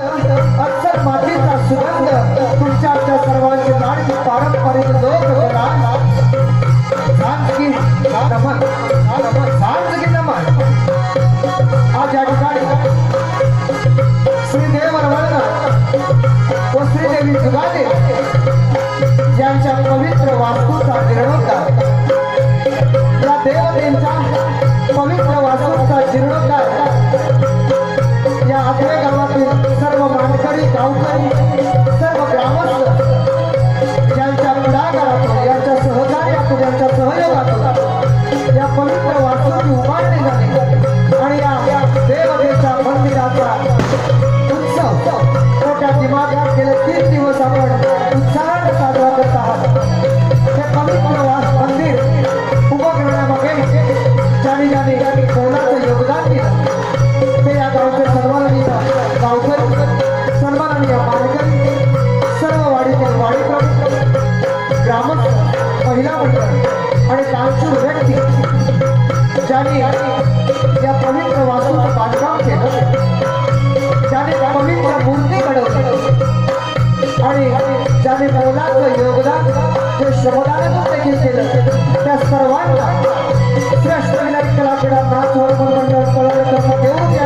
अक्षर मातीचा सुगंध तुमच्या आमच्या लाडकी पारंपरिक लोक नमन नमन आज या ठिकाणी श्रीदेव व श्रीदेवी यांच्या पवित्र वास्तूचा या पवित्र ज्याने कोणाचं योगदान दिलं ते या गावचे सन्माननीय गावकरी सन्माननीय मानकरी सर्व वाडीतील वाडी ग्रामस्थ महिला मंडळ आणि दानशूर व्यक्ती ज्यांनी या पवित्र वास्तूचं बांधकाम केलं ज्याने पवित्र मूर्ती घडवली आणि ज्याने मौलाचं योगदान श्रमदानातून देखील केलं ದಕ್ಷಿಣ ನಾಲ್ಕು ಹೊರಬಂದಂತೆ ತಮ್ಮ ದೇವರಿಗೆ